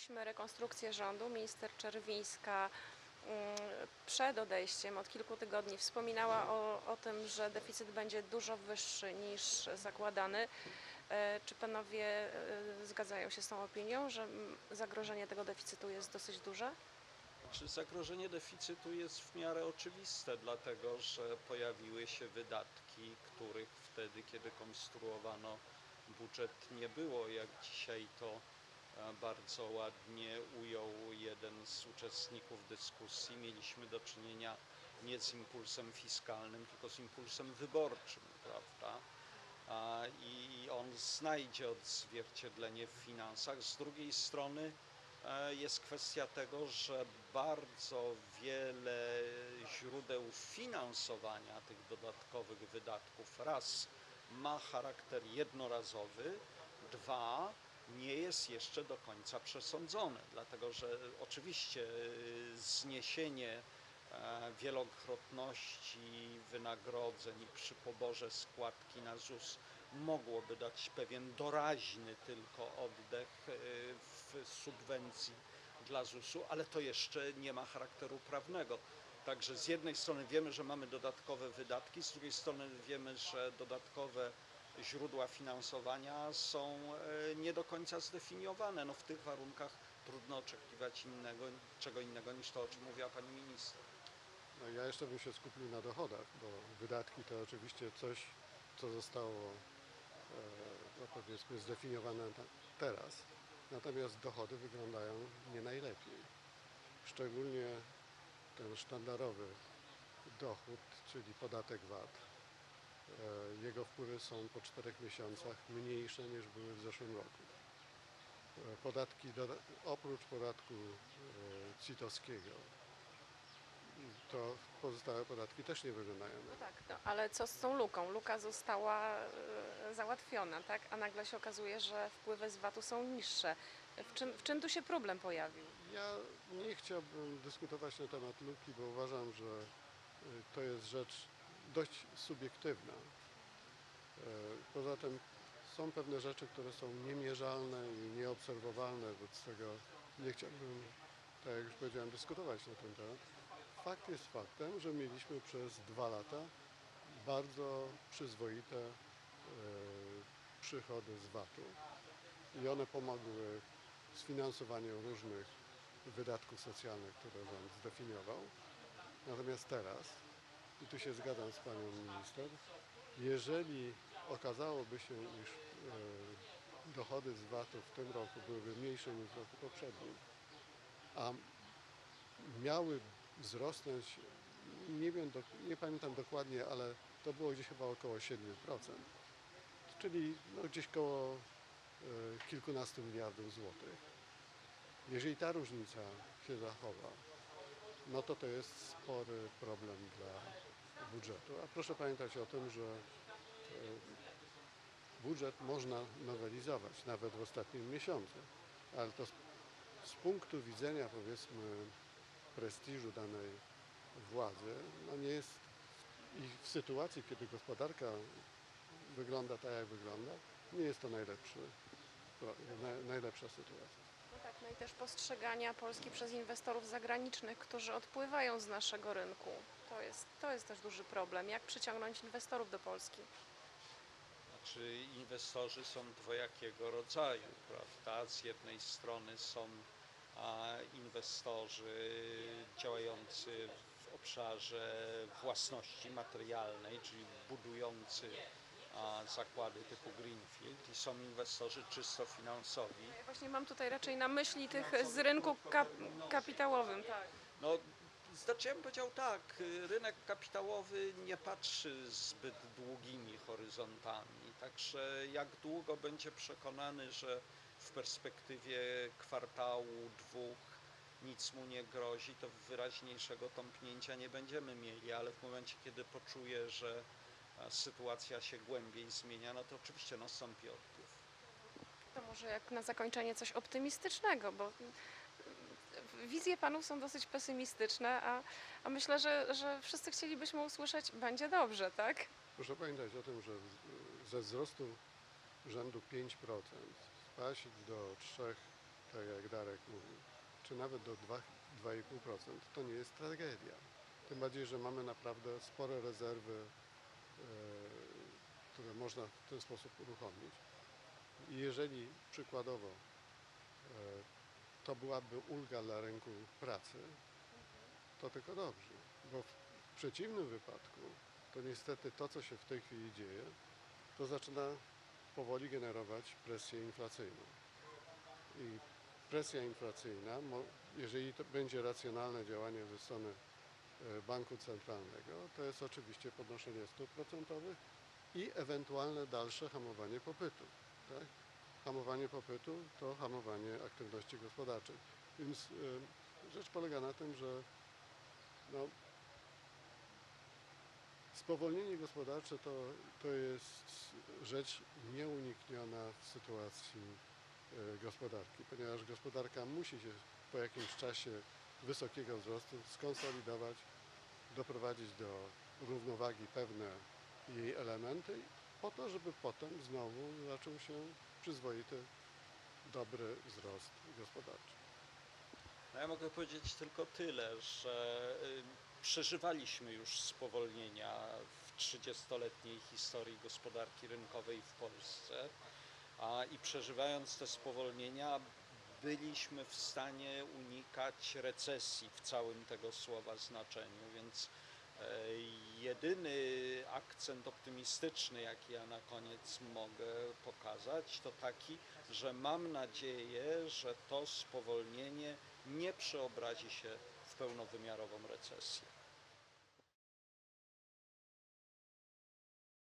Mieliśmy rekonstrukcję rządu. Minister Czerwińska mm, przed odejściem od kilku tygodni wspominała o, o tym, że deficyt będzie dużo wyższy niż zakładany. E, Czy panowie e, zgadzają się z tą opinią, że zagrożenie tego deficytu jest dosyć duże? Czy zagrożenie deficytu jest w miarę oczywiste, dlatego że pojawiły się wydatki, których wtedy, kiedy konstruowano budżet, nie było, jak dzisiaj to bardzo ładnie ujął jeden z uczestników dyskusji. Mieliśmy do czynienia nie z impulsem fiskalnym, tylko z impulsem wyborczym, prawda? I on znajdzie odzwierciedlenie w finansach. Z drugiej strony, E, jest kwestia tego, że bardzo wiele źródeł finansowania tych dodatkowych wydatków raz ma charakter jednorazowy, dwa nie jest jeszcze do końca przesądzone, dlatego że oczywiście y, zniesienie e, wielokrotności wynagrodzeń przy poborze składki na ZUS mogłoby dać pewien doraźny tylko oddech e, w subwencji dla ZUS-u, ale to jeszcze nie ma charakteru prawnego. Także z jednej strony wiemy, że mamy dodatkowe wydatki, z drugiej strony wiemy, że dodatkowe źródła finansowania są e, nie do końca zdefiniowane. No w tych warunkach trudno oczekiwać innego, czego innego niż to, o czym mówiła pani minister. No ja jeszcze bym się skupił na dochodach, bo wydatki to oczywiście coś, co zostało e, no powiedzmy zdefiniowane teraz. Natomiast dochody wyglądają nie najlepiej. Szczególnie ten sztandarowy dochód, czyli podatek VAT. E, Jego wpływy są po czterech miesiącach mniejsze niż były w zeszłym roku. E, Podatki, oprócz podatku e, CIT-owskiego, to pozostałe podatki też nie wyglądają. No tak, no, ale co z tą luką? Luka została załatwiona, tak? A nagle się okazuje, że wpływy z VAT-u są niższe. W czym, w czym tu się problem pojawił? Ja nie chciałbym dyskutować na temat luki, bo uważam, że to jest rzecz dość subiektywna. E, Poza tym są pewne rzeczy, które są niemierzalne i nieobserwowalne, wobec tego nie chciałbym, tak jak już powiedziałem, dyskutować na ten temat. Fakt jest faktem, że mieliśmy przez dwa lata bardzo przyzwoite e, przychody z VAT-u i one pomogły w sfinansowaniu różnych wydatków socjalnych, które rząd zdefiniował. Natomiast teraz, i tu się zgadzam z panią minister, jeżeli okazałoby się, iż e, dochody z VAT-u w tym roku byłyby mniejsze niż w roku poprzednim, a miały wzrosnąć, nie wiem, nie pamiętam dokładnie, ale to było gdzieś chyba około 7%, czyli no, gdzieś koło e, kilkunastu miliardów złotych. Jeżeli ta różnica się zachowa, no to to jest spory problem dla budżetu. A proszę pamiętać o tym, że e, budżet można nowelizować nawet w ostatnim miesiącu, ale to z, punktu widzenia powiedzmy prestiżu danej władzy, no nie jest i w sytuacji, kiedy gospodarka wygląda tak, jak wygląda, nie jest to najlepszy, najlepsza sytuacja. No tak, no i też postrzegania Polski przez inwestorów zagranicznych, którzy odpływają z naszego rynku. To jest, to jest też duży problem. Jak przyciągnąć inwestorów do Polski? Znaczy inwestorzy są dwojakiego rodzaju, prawda? Z jednej strony są a, inwestorzy działający w obszarze własności materialnej, czyli budujący a, zakłady typu Greenfield i są inwestorzy czysto finansowi, Ja właśnie mam tutaj raczej na myśli tych z rynku kap kapitałowym. Tak. No, znaczy ja bym powiedział tak, rynek kapitałowy nie patrzy zbyt długimi horyzontami, także jak długo będzie przekonany, że w perspektywie kwartału, dwóch nic mu nie grozi, to wyraźniejszego tąpnięcia nie będziemy mieli, ale w momencie, kiedy poczuje, że e, sytuacja się głębiej zmienia, no to oczywiście nastąpi odpływ. To może jak na zakończenie coś optymistycznego, bo wizje panów są dosyć pesymistyczne, a, a myślę, że, że wszyscy chcielibyśmy usłyszeć, będzie dobrze, tak? Proszę pamiętać o tym, że ze wzrostu rzędu 5% spaść do 3 tak jak Darek mówił, czy nawet do 2 2,5%, to nie jest tragedia. Tym bardziej, że mamy naprawdę spore rezerwy, e, które można w ten sposób uruchomić. I jeżeli przykładowo e, to byłaby ulga dla rynku pracy, to tylko dobrze, bo w przeciwnym wypadku to niestety to, co się w tej chwili dzieje, to zaczyna powoli generować presję inflacyjną. I presja inflacyjna, jeżeli to będzie racjonalne działanie ze strony e, banku centralnego, to jest oczywiście podnoszenie stóp procentowych i ewentualne dalsze hamowanie popytu. Tak? Hamowanie popytu to hamowanie aktywności gospodarczej. Więc e, rzecz polega na tym, że no, spowolnienie gospodarcze to, to jest rzecz nieunikniona w sytuacji e, gospodarki, ponieważ gospodarka musi się po jakimś czasie wysokiego wzrostu skonsolidować, doprowadzić do równowagi pewne jej elementy, po to, żeby potem znowu zaczął się przyzwoity, dobry wzrost gospodarczy. No ja mogę powiedzieć tylko tyle, że y, przeżywaliśmy już spowolnienia w 30-letniej historii gospodarki rynkowej w Polsce a i przeżywając te spowolnienia byliśmy w stanie unikać recesji w całym tego słowa znaczeniu, więc jedyny akcent optymistyczny, jaki ja na koniec mogę pokazać, to taki, że mam nadzieję, że to spowolnienie nie przeobrazi się w pełnowymiarową recesję.